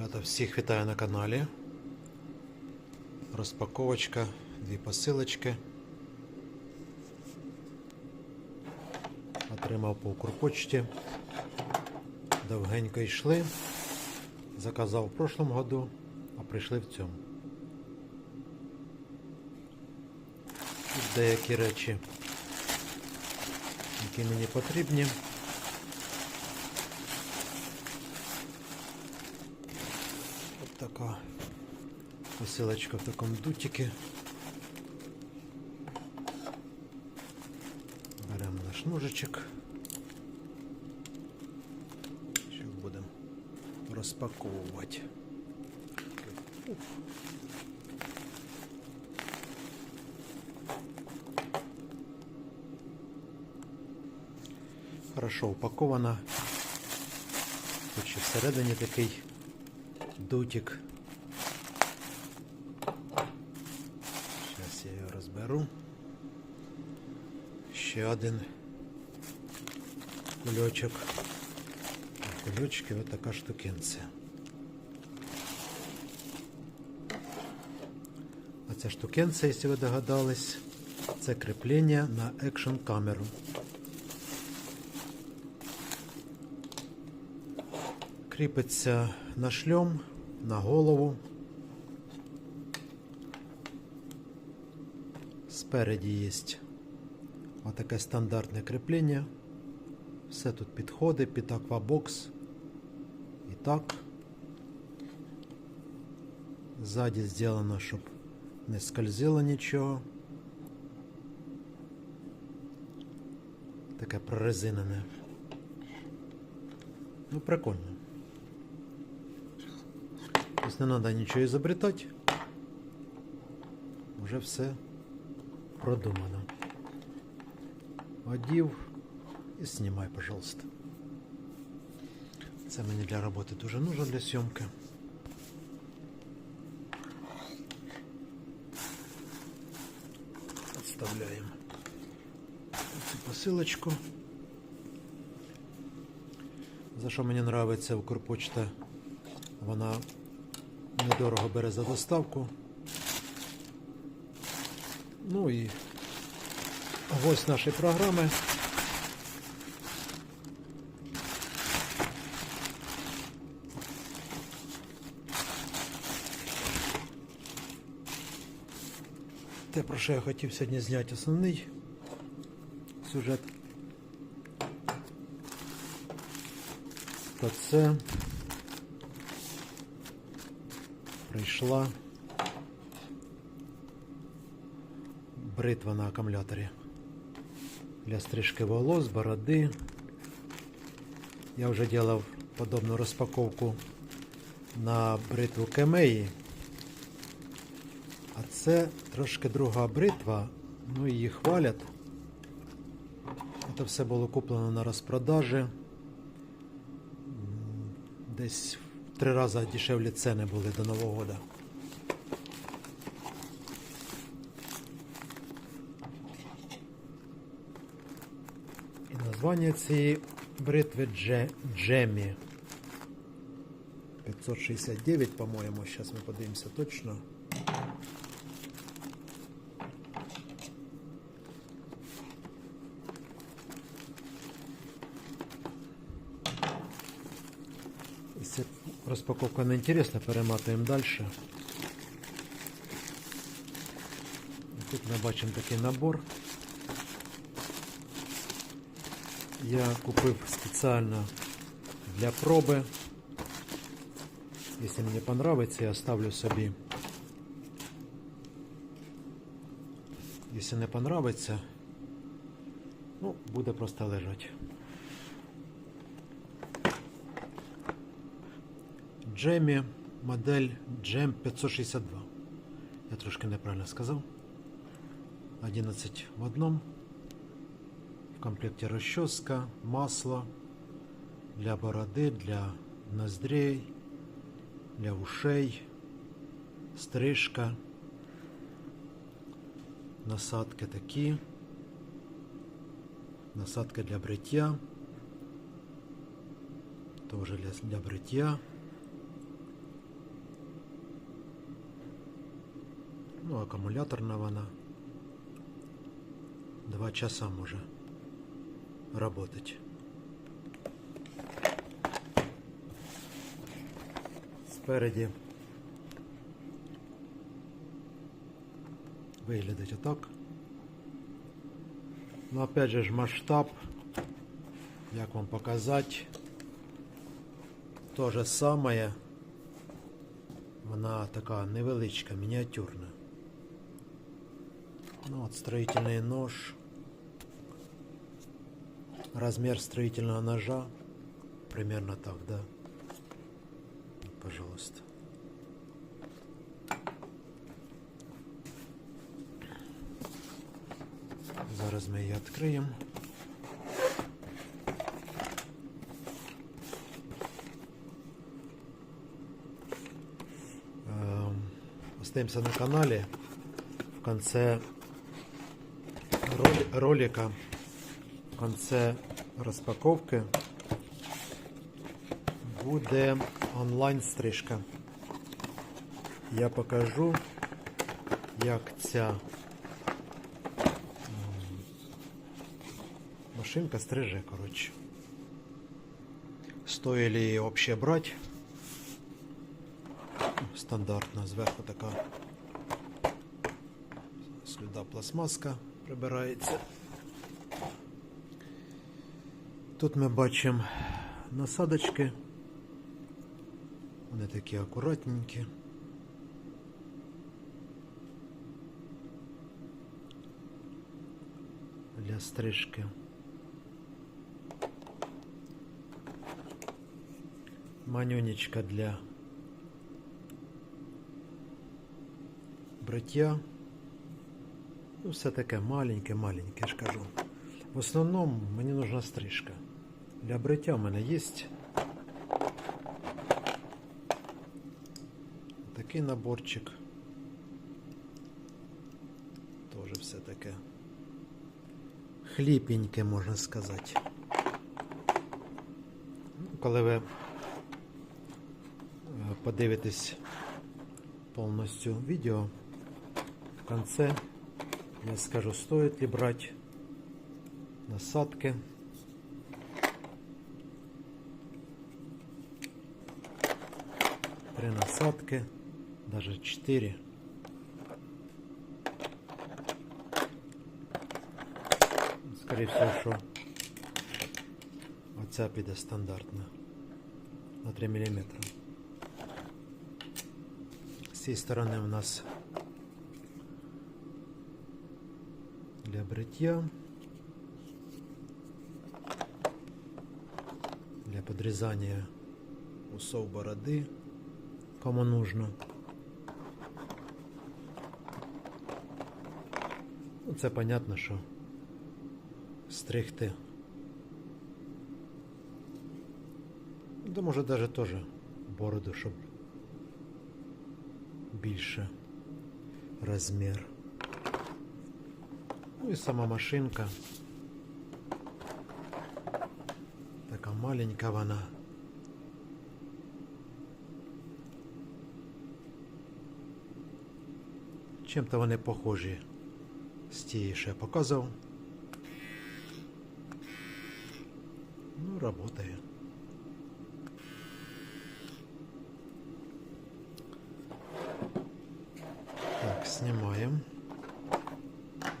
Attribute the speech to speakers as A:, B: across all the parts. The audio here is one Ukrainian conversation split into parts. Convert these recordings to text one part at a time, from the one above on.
A: Ребята, всіх вітаю на каналі. Розпаковочка, дві посилочки. Отримав по Укрпочті. Довгенько йшли. Заказав в прошлому году, а прийшли в цьому. Тут деякі речі, які мені потрібні. Така посилочка в такому дутіки. Беремо наш ножичок. Що будемо розпаковувати. Хорошо упакована. Тут ще всередині такий дутик. Зараз я його розберу. Ще один кульочок. А кульочки ось така штукенція. А ця штукенція, якщо ви догадались, це кріплення на екшн камеру. Кріпиться на шльом, на голову. Спереді є отаке стандартне кріплення. Все тут підходить під аквабокс. І так. Ззаді зроблено, щоб не скользило нічого. Таке прорезинене. Ну, прикольно. Тобто не треба нічого ізобретати. Уже все продумано. Одів і знімай, пожалуйста. Це мені для роботи дуже нужно для зйомки. Отставляємо цю посилочку. За що мені подобається Укрпочта, вона недорого бере за доставку. Ну і ось наші програми. Те, про що я хотів сьогодні зняти основний сюжет. То це прийшла бритва на акумуляторі для стрижки волос, бороди. Я вже делав подобну розпаковку на бритву Кемеї. А це трошки друга бритва, ну її хвалять. Це все було куплено на розпродажі. Десь в три рази дешевле ціни були до Нового года. І названня цієї бритви Дже, Джемі. 569, по-моєму, зараз ми подивимося точно. Якщо розпаковка не інтересна, перематуємо далі. Тут ми бачимо такий набор. Я купив спеціально для проби. Якщо мені подобається, я ставлю собі. Якщо не подобається, ну, буде просто лежати. Джемі модель Джем 562. Я трошки неправильно сказав. 11 в одном. В комплекте расческа, масло для бороды, для ноздрей, для ушей, стрижка, насадки такие, насадка для бритья, тоже для, для бритья. Ну, аккумуляторного на два часа уже. Работать. Спереді виглядить отак. Ну, опять же ж масштаб, як вам показати, то же самое. Вона така невеличка, мініатюрна. Ну, от строительный нож. Размер строительного ножа. Примерно так, да. Пожалуйста. Зараз ми її відкриємо. Эм, Остаемся на канале. В конце роли- ролика, в конце розпаковки буде онлайн стрижка. Я покажу, як ця машинка стриже, коротше. Стоит ли її вообще брать? Стандартна, зверху така слюда пластмаска прибирається. Тут ми бачимо насадочки. Вони такі акуратненькі. Для стрижки. Манюнечка для бриття. Ну, все таке маленьке-маленьке, я ж кажу. В основному мені нужна стрижка. Для бриття в мене є такий наборчик. Тоже все таке хліпеньке, можна сказати. Ну, Коли ви е, подивитесь повністю відео, в конце я скажу, стоит ли брать насадки. Три насадки, даже четыре. Скорее всего, що оця піде стандартна на 3 мм. З цієї сторони у нас для бриття, для подрізання усов бороди, кому нужно. Ну, це понятно, що стригти. Да може навіть теж бороду, щоб більше розмір. Ну і сама машинка. Така маленька вона. Чим-то вони похожі з тієї, я показував. Ну, работає. Так, знімаємо.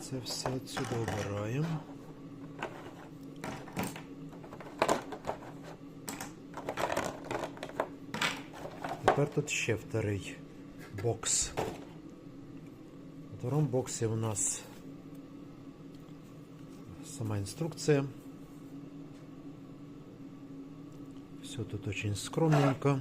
A: Це все отсюда убираємо. Тепер тут ще вторий бокс. У втором боксі у нас сама инструкция. Все тут очень скромненько.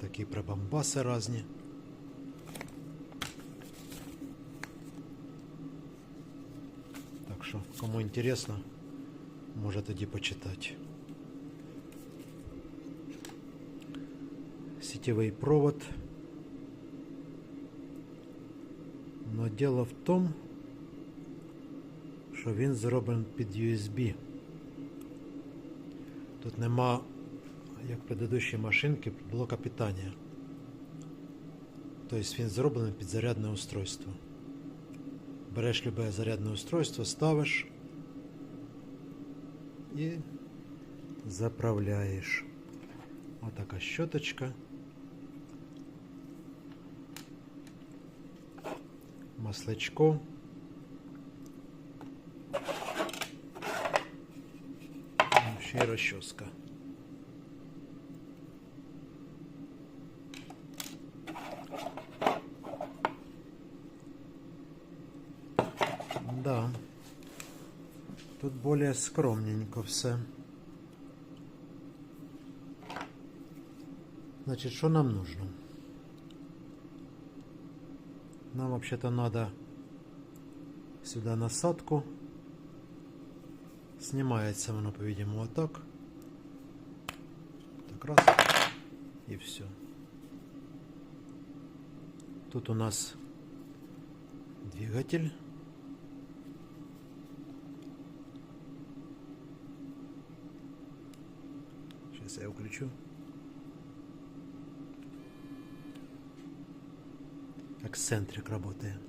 A: Такі прибамбаси різні. Так що, кому інтересно, може тоді почитати. Сетевий провод. Но дело в тому, що він зроблений під USB. Тут нема, як в предыдущій машинці, блока питання. Тобто він зроблений під зарядне устройство. Береш любе зарядне устройство, ставиш і заправляєш. Отака щоточка. Масличко. Ну, Ще й розчоска. Да. Тут более скромненько все. Значит, что нам нужно? Нам вообще-то надо сюда насадку. Снимается оно, по-видимому, вот так. Так раз. И все. Тут у нас двигатель. Сейчас я включу. Эксцентрик работает.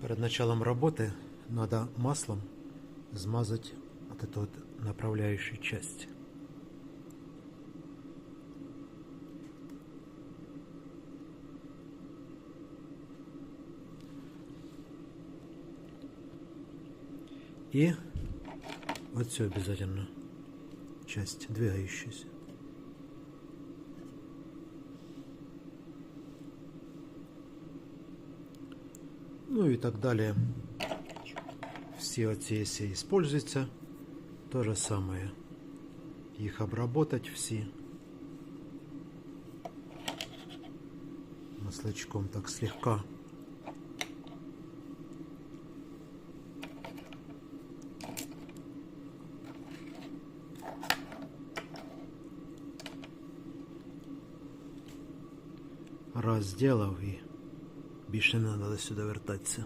A: Перед началом работы надо маслом смазать вот эту вот направляющую часть. И вот все обязательно часть двигающаяся. Ну и так далее. Все оці, если используются, то же самое. Их обработать все. Маслячком так слегка. Раз сделав і більше не треба сюди вертатися.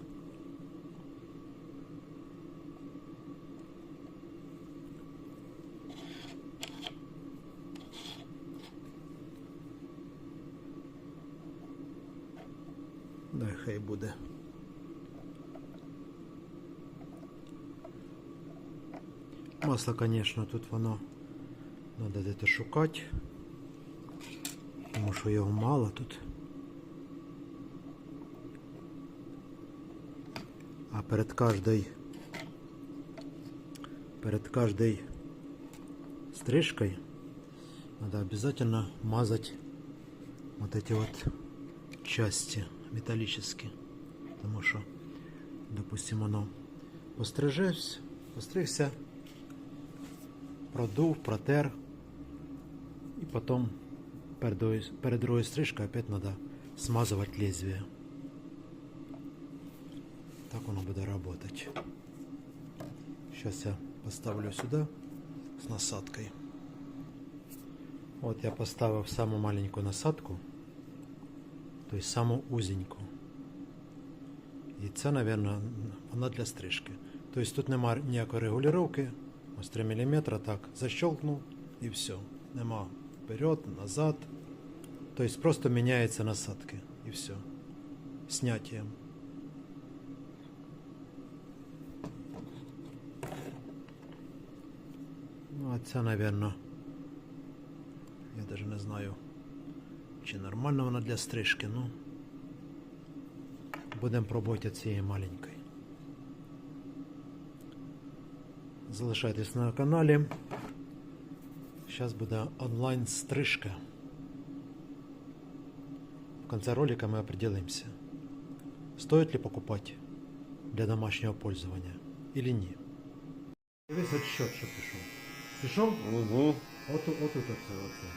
A: Дай хай буде. Масло, конечно, тут воно треба десь шукати, тому що його мало тут. Перед каждой перед каждой стрижкой надо обязательно мазать вот эти вот части металлические. Потому что, допустим, оно пострижешься, постригся, продув, протер. И потом перед другой стрижкой опять надо смазывать лезвие. Так воно буде работать. Сейчас я поставлю сюда с насадкой. Вот я поставив саму маленьку насадку, то есть саму узеньку. І це, наверное, вона для стрижки. Тобто тут нема ніякої регулювання. Ось 3 мм так защелкнув і все. Нема вперед, назад. Тобто просто міняються насадки і все. Снятием. Це, наверное, я даже не знаю, чи нормально вона для стрижки, ну. Будемо пробувати цієї маленької. Залишайтесь на каналі. Зараз буде онлайн стрижка. В конце ролика мы определимся, стоит ли покупать для домашнего пользования или ні. Весь отсчет, що пішов. Пішов?
B: Угу.
A: От, от, от, оце, оце.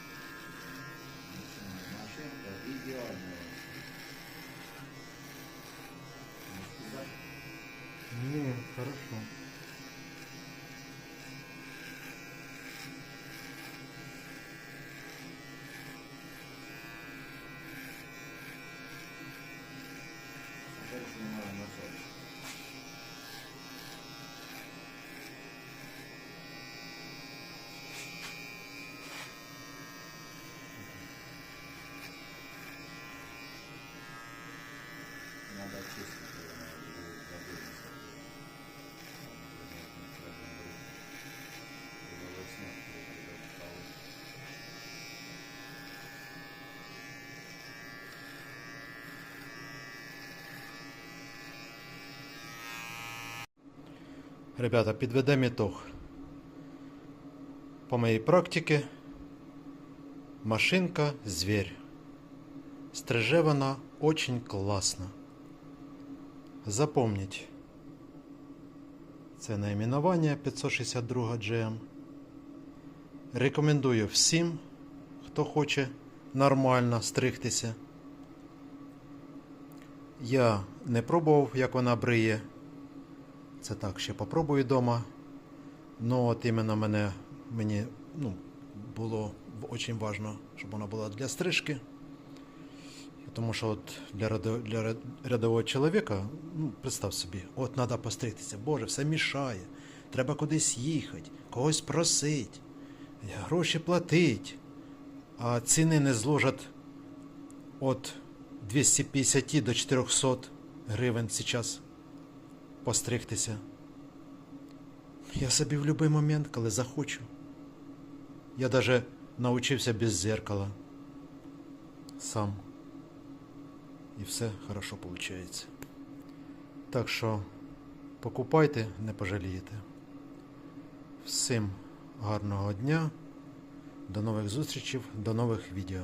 B: Машинка идеальная.
A: Ні, хорошо. Ребята, підведемо ітог. По моїй практиці машинка зверь. Стриже вона очень класно. Запомніть. Це найменування 562 GM. Рекомендую всім, хто хоче нормально стригтися. Я не пробував, як вона бриє. Це так, ще попробую вдома. Ну, от іменно мене, мені ну, було дуже важливо, щоб вона була для стрижки. Тому що от для, для рядового чоловіка, ну, представ собі, от треба постригтися, Боже, все мішає. Треба кудись їхати, когось просити, гроші платити. А ціни не зложать від 250 до 400 гривень зараз постригтися. Я собі в будь-який момент, коли захочу. Я навіть навчився без зеркала. Сам. І все хорошо виходить. Так що покупайте, не пожалієте. Всім гарного дня. До нових зустрічей, до нових відео.